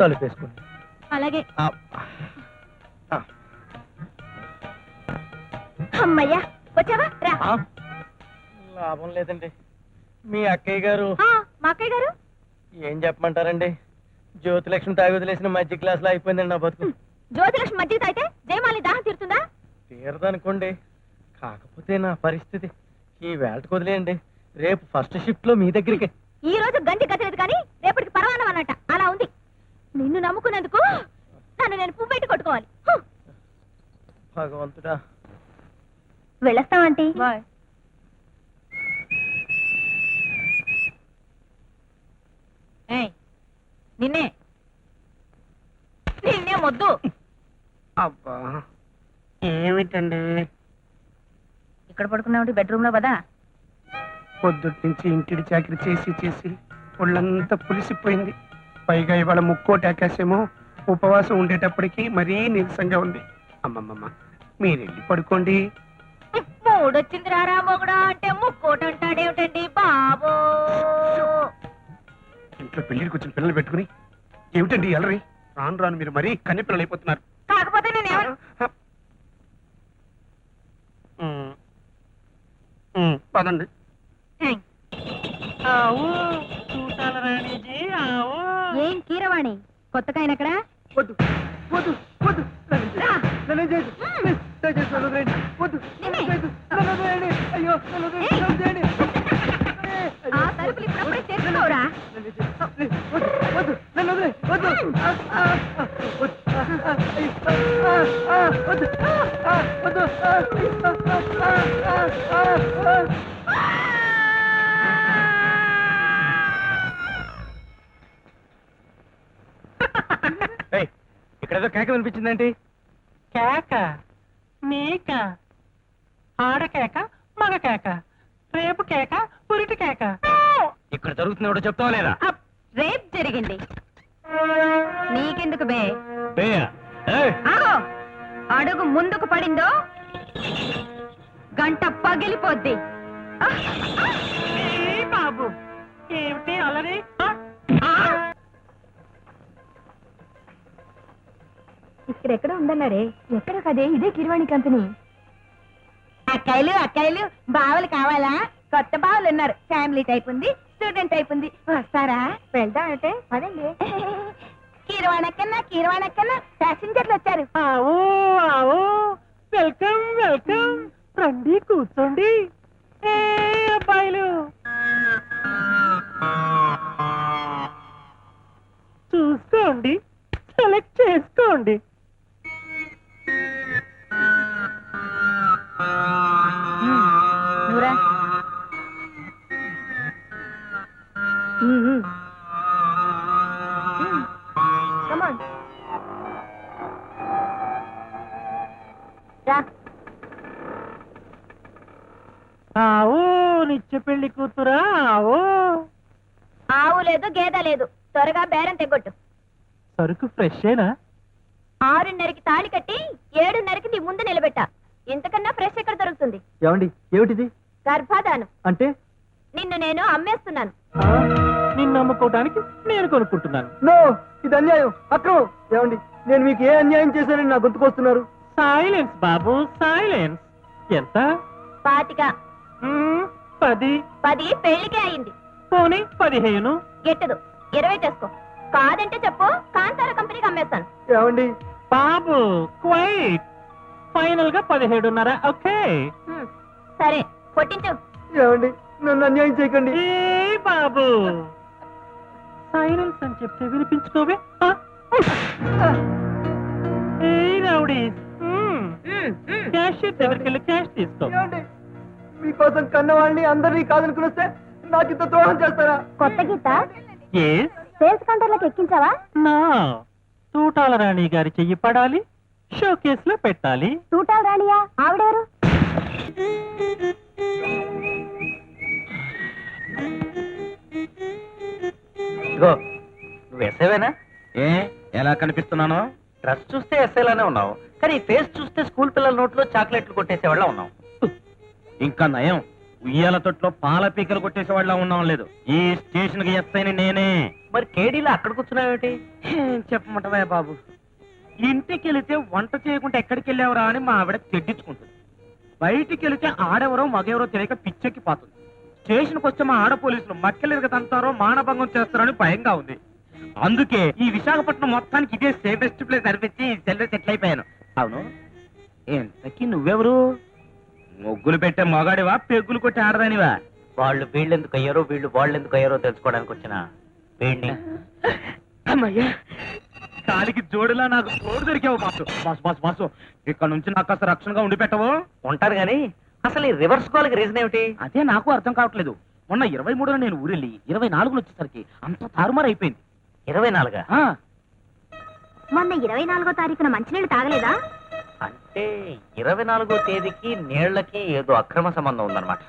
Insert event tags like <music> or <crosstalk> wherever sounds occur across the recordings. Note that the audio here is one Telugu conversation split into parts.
తలుపేసుకోండి అలాగే. అమ్మయ్యా వచ్చావా? రా. లాభం లేదండి. మీ అక్కయ్య గారు మా అక్కయ్య గారు? ఏం చెప్పమంటారండి? జ్యోతిలక్ష్మి తాగి వదిలేసిన మధ్య క్లాస్లో అయిపోయిందండి నా బతుకు. జ్యోతిలక్ష్మి మజ్జిగ తాగితే జయమాలి దాహం తీరుతుందా? తీరదనుకోండి. కాకపోతే నా పరిస్థితి. ఈ వేళకు వదిలేయండి. రేపు ఫస్ట్ షిఫ్ట్లో మీ దగ్గరికి. ఈ రోజు గంజి గతలేదు కానీ రేపటికి పరమానం అన్నట్ట అలా ఉంది నిన్ను నమ్ముకున్నందుకు నన్ను నేను పువ్వు పెట్టి కొట్టుకోవాలి హ్మ్. నిన్నే. నిన్నే మొద్దు. అబ్బా. ఏమిటండి? ఇక్కడ పడుకున్నావు బెడ్రూమ్లో కదా? పొద్దుటి నుంచి ఇంటిడి చాకరీ చేసి చేసి ఒళ్ళంతా పులిసిపోయింది. పైగా ఇవాళ ముక్కోటి ఆకాశమో ఉపవాసం ఉండేటప్పటికి మరీ నీరసంగా ఉంది. అమ్మమ్మమ్మ. మీరు వెళ్ళి పడుకోండి. మూడొచ్చింది రారా మొగుడా అంటే ముక్కోటి అంటాడేమిటండి బాబో? ఇంట్లో పెళ్ళికి వచ్చిన పిల్లలు పెట్టుకుని ఏమిటండి ఎలరి రాను రాను మీరు మరీ కన్ని పిల్లలు అయిపోతున్నారు కాకపోతే నేను ఎవరు ఉమ్. ఉమ్, పదండి. ఏం కీరవాణి? కొత్తగా ఆయన ఎక్కడ వద్దు వద్దు వద్దు. నన్ను. నన్ను. దయచేసి నన్ను వదిలేయండి. వద్దు, నన్ను చేయొద్దు. నన్ను వదిలేయండి. అయ్యో, నన్ను వదిలేయండి. నన్ను చేయండి. ఆ తలుపులు ఇప్పుడప్పుడే తెరుచుకోవురా నన్ను చేయొద్దు. ప్లీజ్, వద్దు, వద్దు, నన్ను వదిలేయ్. వద్దు. ఆ, ఆ, ఆ, వద్దు. ఆ, ఆ, అయ్యో, ఆ, ఆ, ఆ, వద్దు. ఆ, ఆ, వద్దు. ఆ, ఆ, ఆ, ఆ, ఆ, ఆ. ఏయ్, ఇక్కడేదో కేక వినిపించిందేంటి కేక మేక. ఆడ కేక మగ కేక. రేపు కేక పురిటి కేక. ఇక్కడ జరుగుతుంది చెప్తావా లేదా? అప్, రేప్ జరిగింది. నీకెందుకు బే? ఆగో! అడుగు ముందుకు పడిందో? గంట పగిలిపోద్ది. ఇక్కడెక్కడ ఉందన్నారే. ఎక్కడ కదే? ఇదే కిరవాణి కంపెనీ. అక్కాయిలు అక్కాయిలు బావలు కావాలా? కొత్త బావలు ఉన్నారు. ఫ్యామిలీ టైప్ ఉంది స్టూడెంట్ టైప్ ఉంది. వస్తారా? వెళ్దాం అంటే పదండి. <laughs> కీరవాణక్కన్నా కీరవాణక్కన్నా ప్యాసింజర్లు వచ్చారు. ఆవో ఆవో. Welcome welcome. రండి కూర్చోండి. ఏ అబ్బాయిలు. ఆవో నిత్య పెళ్ళి కూతురా ఆవో ఆవు లేదు గేద లేదు. త్వరగా బేరం తెగొట్టు. సరుకు ఫ్రెషేనా ఆరున్నరకి తాళి కట్టి ఏడున్నరకి నీ ముందు నిలబెట్టా. ఇంతకన్నా ఫ్రెష్ ఎక్కడ దొరుకుతుంది? ఏమండి ఏమిటిది? గర్భాధానం. అంటే? నిన్ను నేను అమ్మేస్తున్నాను. ఆ, నిన్ను నమ్ముకోవడానికి నేను కొనుక్కుంటున్నాను. నో ఇది అన్యాయం అక్రమం. ఏమండి నేను మీకు ఏ అన్యాయం చేశానని నా గుర్తుకొస్తున్నారు సైలెన్స్ బాబు సైలెన్స్. ఎంత? పాతిక. పది. పది పెళ్ళికే అయింది. పోనీ పదిహేను. గెట్టదు ఇరవై చేసుకో. కాదంటే చెప్పు కాంతార కంపెనీకి అమ్మేస్తాను. ఏమండి? బాబు క్వైట్. ఫైనల్గా పదిహేడున్నర ఓకే. సరే కొట్టించు. ఏమండి? నన్ను అన్యాయం చేయకండి. బాబు? సైలెన్స్ అని చెప్తే వినిపించుకోవే? ఏ రౌడీ. క్యాష్ దగ్గరికి వెళ్ళి క్యాష్ తీసుకో. ఏమండి? మీకోసం కన్నవాళ్ళని అందరినీ కాదనుకుని వస్తే నాకు ఇంత ద్రోహం చేస్తారా? కొత్త గీత? ఏ? సేల్స్ కౌంటర్లోకి ఎక్కించావా? నా. తూటాల రాణి గారి చెయ్యి పడాలి షో కేసులో పెట్టాలి. తూటాలు రాణియా? ఆవిడెవరు? ఇదిగో నువ్వు ఎస్ఐవేనా ఏ? ఎలా కనిపిస్తున్నాను? డ్రెస్ చూస్తే ఎస్ఐలానే ఉన్నావు కానీ ఫేస్ చూస్తే స్కూల్ పిల్లల నోట్లో చాక్లెట్లు కొట్టేసేవాళ్ళ ఉన్నావు. ఇంకా నయం. ఉయ్యాల తొట్లో పాల పీకలు కొట్టేసే వాళ్ళ ఉన్నాం లేదు. ఈ స్టేషన్కి ఎస్ఐని నేనే. మరి కేడీలో అక్కడ కూర్చున్నావేటి చెప్పమంటవే బాబు? ఇంటికి వెళితే వంట చేయకుండా ఎక్కడికి వెళ్ళావురా అని మా ఆవిడ తెడ్డించుకుంటుంది బయటికి వెళితే ఆడెవరో మగెవరో తెలియక పిచ్చెక్కి పోతుంది స్టేషన్కి వచ్చే మా ఆడ పోలీసులు మక్కెలు తంతారో మానభంగం చేస్తారని భయంగా ఉంది. అందుకే ఈ విశాఖపట్నం మొత్తానికి ఇదే సేఫెస్ట్ ప్లేస్ అనిపించి సెల్ సెటిల్ అయిపోయాను. అవును? ఎంతకి నువ్వెవరు? ముగ్గులు పెట్టే మగాడివా పెగ్గులు కొట్టి ఆడదానివా? వాళ్ళు వీళ్ళెందుకు అయ్యారో వీళ్ళు వాళ్ళు ఎందుకు అయ్యారో తెలుసుకోవడానికి వచ్చిన వీడిని. అమ్మయ్యా. కాలికి జోడులా నాకు తోడు దొరికావు బాసు బాసు బాసు బాసు ఇక్కడ నుంచి నాకు కాస్త రక్షణగా ఉండి పెట్టవు? ఉంటారు కానీ అసలు ఈ రివర్స్ కాల్కి రీజన్ ఏమిటి? అదే నాకు అర్థం కావట్లేదు. మొన్న ఇరవై మూడున నేను ఊరెళ్ళి ఇరవై నాలుగులో వచ్చేసరికి అంత తారుమారు అయిపోయింది. ఇరవై నాలుగా? ఆ, మొన్న ఇరవై నాలుగో తారీఖున మంచినీళ్ళు తాగలేదా? అంటే ఇరవై నాలుగో తేదీకి నీళ్ళకి ఏదో అక్రమ సంబంధం ఉందన్నమాట.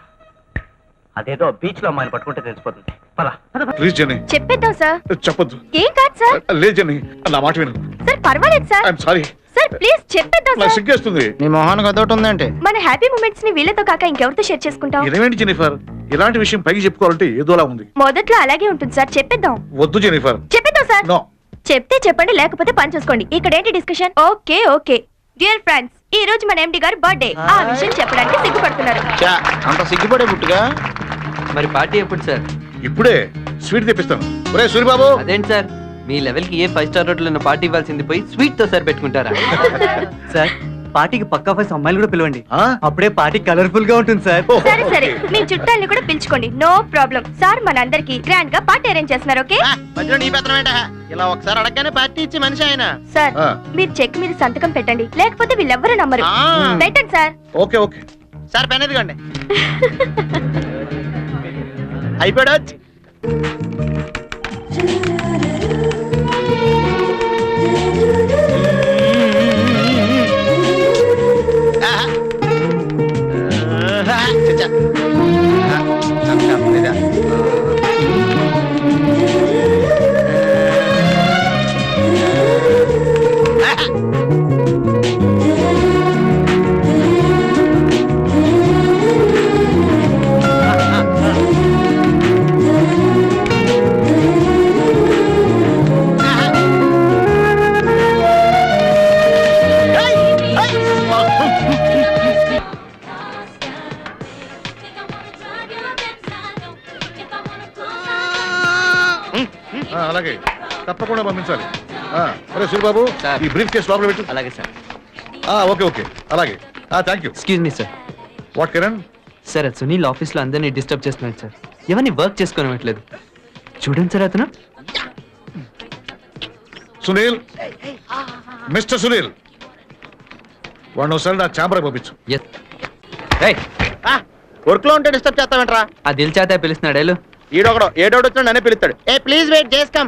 అదేదో బీచ్లో అమ్మాయిని పట్టుకుంటే తెలిసిపోతుంది. పద. ప్లీజ్ జెనీ చెప్పేద్దాం సార్. చెప్పొద్దు. ఏం కాదు సార్. లేదు జెనీ నా మాట విను. సార్ పర్వాలేదు sir. I'm sorry sir please చెప్పేద్దాం నాకు సార్. సిగ్గేస్తుంది. నీ మొహానికి అదొకటి ఉందంటే? మన హ్యాపీ మూమెంట్స్ని వీళ్ళతో కాక ఇంకెవరితో షేర్ చేసుకుంటాం ఇదేంటి జెనిఫర్ ఇలాంటి విషయం పైకి చెప్పుకోవాలంటే ఏదోలా ఉంది. మొదట్లో అలాగే ఉంటుంది సార్. చెప్పేద్దాం. వద్దు జెనిఫర్ చెప్పేద్దాం సార్. నో. చెప్తే చెప్పండి లేకపోతే పని చూసుకోండి. ఇక్కడ ఏంటి discussion? Okay okay. Dear friends ఈ రోజు మన ఎండి గారు బర్త్డే ఆ విషయం చెప్పడానికి సిగ్గుపడుతున్నారు. చా అంత సిగ్గుపడే పుట్టుగా మరి పార్టీ ఎప్పుడు సార్ ఇప్పుడే స్వీట్ తెప్పిస్తాను. ఒరే సూరిబాబు. అదేంటి సార్ మీ లెవెల్కి ఏ ఫైవ్ స్టార్ హోటల్ పార్టీ ఇవ్వాల్సింది పోయి స్వీట్తో సార్ పెట్టుకుంటారా? సార్ పార్టీకి పక్కా ఫైవ్ అమ్మాయిలు కూడా పిలవండి. ఆ? అప్పుడే పార్టీ కలర్ఫుల్గా ఉంటుంది సార్. సరే సరే. మీ చుట్టాలని కూడా పిలుచుకోండి. No problem. సార్ మనందరికి గ్రాండ్గా పార్టీ అరేంజ్ చేస్తున్నారు ఓకే? మధ్యలో నీ ఇలా ఒకసారి అడగగానే పార్టీ ఇచ్చి మనిషి ఆయన. సార్ మీరు చెక్ మీద సంతకం పెట్టండి. లేకపోతే వీళ్ళెవ్వరూ నమ్మరు. పెట్టండి sir. Okay okay. Sir pen ఎదుగండి. <laughs> అయిపోయాడు? తప్పకుండా పంపించాలి. సూరిబాబు సార్. ఈ బ్రీఫ్ కేసు లోపల పెట్టు. అలాగే సార్. ఆ, ఓకే ఓకే. అలాగే. Thank you. Excuse me sir what Kiran sir అది సునీల్ ఆఫీస్లో అందరినీ డిస్టర్బ్ చేస్తున్నాడు సార్. ఎవరిని వర్క్ చేసుకోనివ్వట్లేదు. చూడండి సార్ అతను. సునీల్? మిస్టర్ సునీల్? వాడిని ఒకసారి నా ఛాంబర్ పంపించు. ఎస్ వర్క్లో ఉంటే డిస్టర్బ్ చేస్తామంటరా ఆ దిల్ చాతే పిలుస్తున్నాడు ఏలు ఈడొకడు ఏడోడు వచ్చినా నన్నే పిలుస్తాడు. ఏ ప్లీజ్ వెయిట్ చేస్తాం